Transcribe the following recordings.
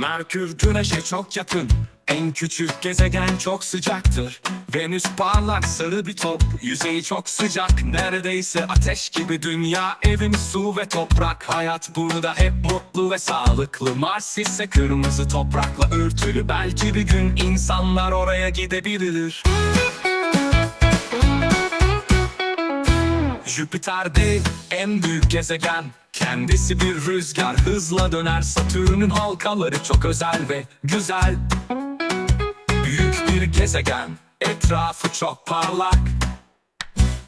Merkür güneşe çok yakın. En küçük gezegen çok sıcaktır. Venüs parlak sarı bir top. Yüzeyi çok sıcak. Neredeyse ateş gibi Dünya evimiz su ve toprak. Hayat burada hep mutlu ve sağlıklı. Mars ise kırmızı toprakla örtülü. Belki bir gün insanlar oraya gidebilir. Jüpiter'de en büyük gezegen Kendisi bir rüzgar hızla döner Satürn'ün halkaları çok özel ve güzel. Büyük bir gezegen Etrafı çok parlak.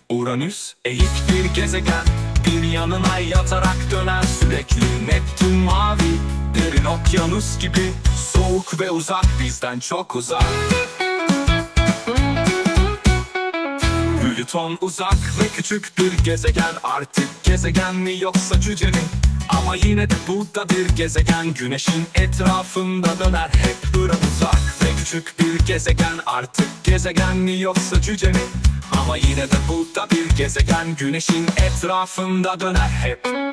Uranüs eğik bir gezegen Bir yanına yatarak döner sürekli. Neptün mavi Derin okyanus gibi Soğuk ve uzak bizden çok uzak Plüton uzak ve küçük bir gezegen Artık gezegen mi yoksa cüce mi? Ama yine de bu da bir gezegen Güneşin etrafında döner hep duran uzak Ve küçük bir gezegen Artık gezegen mi yoksa cüce mi? Ama yine de bu da bir gezegen Güneşin etrafında döner hep